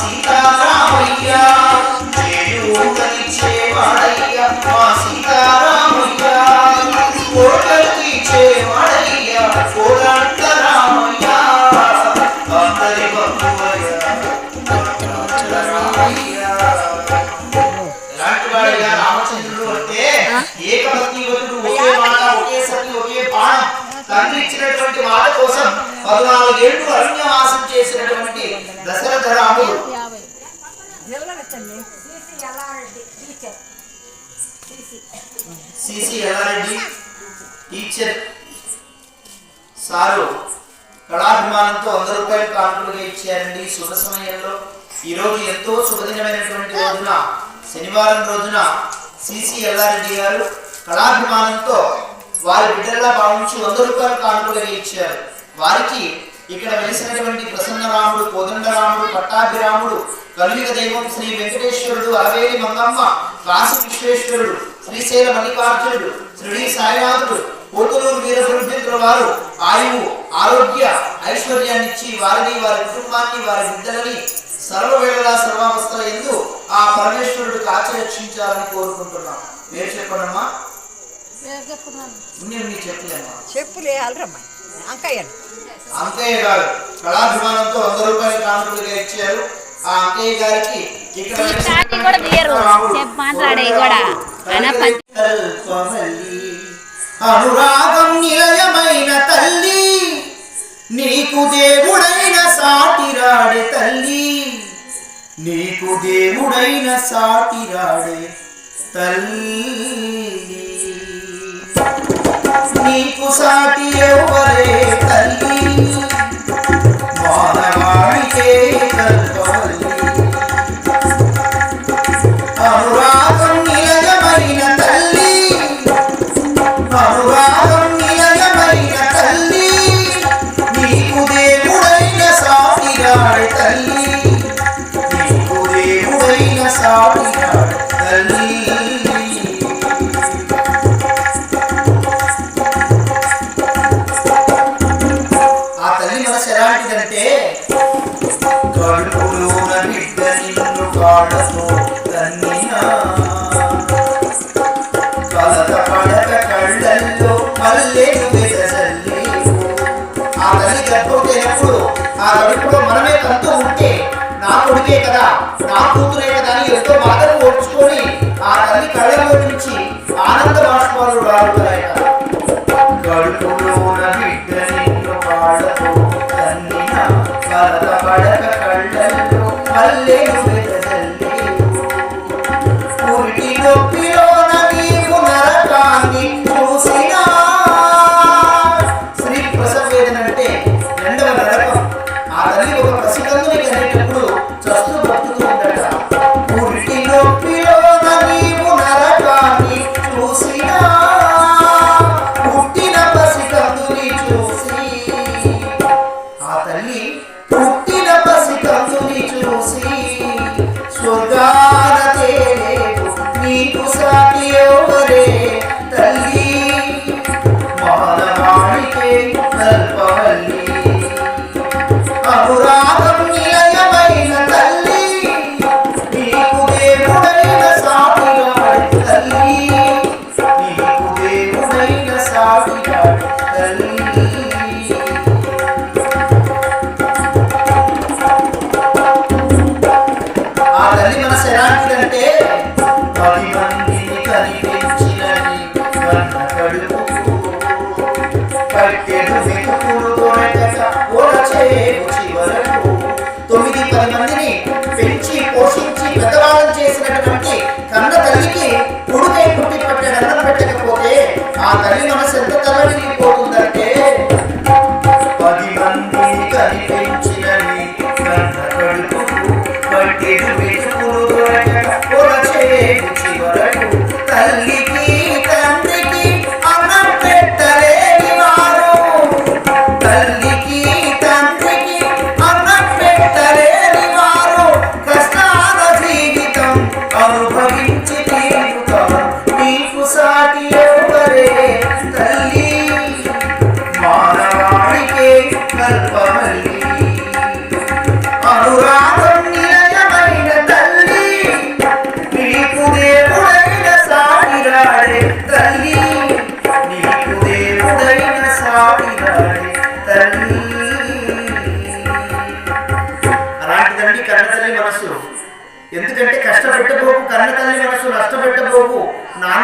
సీతారామయ్య తండ్రి ఇచ్చినటువంటి మాట కోసం పద్నాలుగు ఏళ్ళు అరణ్యవాసం చేసినటువంటి దశరథ రాముడు. సిసి ఎల్లారెడ్డి టీచర్ సారు కళాభిమానంతో వంద రూపాయలు కానుకలుగా ఇచ్చారండి. శుభ సమయంలో. ఈ రోజు ఎంతో శుభదినమైనటువంటి రోజున శనివారం రోజున సిసి ఎల్లారెడ్డి గారు కళాభిమానంతో వారి బిడ్డలా భావించి వంద రూపాయలు కానుకలుగా ఇచ్చారు. వారికి ఇక్కడ వెలిసినటువంటి ప్రసన్నరాముడు కోదండరాముడు పట్టాభిరాముడు కలియుగ దైవం శ్రీ వెంకటేశ్వరుడు అలవేలి మంగమ్మ కాశీ విశ్వేశ్వరుడు శ్రీశైల మల్లికార్జునుడు శ్రీ సాయినాథుడు పోతులూరు వీరబ్రహ్మేంద్రుల వారు ఆయువు ఆరోగ్య ఐశ్వర్యాన్నిచ్చి వారిని వారి కుటుంబాన్ని వారి బిడ్డలని సర్వవేళలా సర్వావస్థల ఎందు ఆ పరమేశ్వరుడు కాచి రక్షించాలని కోరుకుంటున్నాం. పేరు చెప్పండమ్మా. నేను చెప్పులే అలరమ్మా అంకయ్య అంకయ్య గారు కళాభిమానంతో వంద రూపాయల కానుకలుగా ఇచ్చారు. ఆ అంకయ్య గారికి ఇక్కడ మాట్లాడే కూడా అనురాగం నిలయమైన తల్లి నీకు దేవుడైన సాటిరాడే తల్లి నీకు దేవుడైన సాటిరాడే తల్లి. साथी ऊपर कली పుట్టిన పసికందుని చూసి స్వర్గాన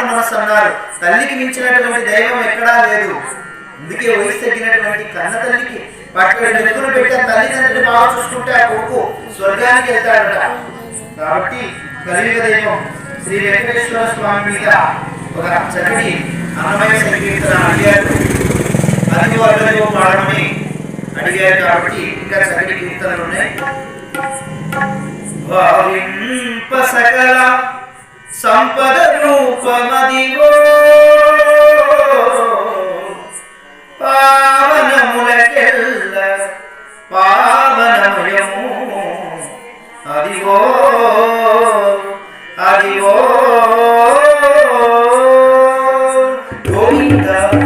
నాన్న మనసు అన్నారు. తల్లికి మించినటువంటి దైవం ఎక్కడా లేదు. అందుకే వయసు తగ్గినటువంటి కన్న తల్లికి వాటి నెక్కులు పెట్టిన తల్లిదండ్రులు బాగా చూసుకుంటే ఆ కొడుకు స్వర్గానికి వెళ్తాడట? కాబట్టి కలియుగ దైవం శ్రీ వెంకటేశ్వర స్వామి మీద ఒక చక్కటి అన్నమయ సంకీర్తన అడిగాడు అది వాళ్ళలో పాడమని అడిగాడు కాబట్టి ఇంకా చక్కటి కీర్తనలు ఉన్నాయి. సకల సంపద రూపమదివో పావనములకెల్ల పావనమయము అదివో అదివో గోవింద గోవింద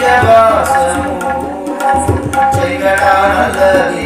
శేషవాసము చెంగట నల్లది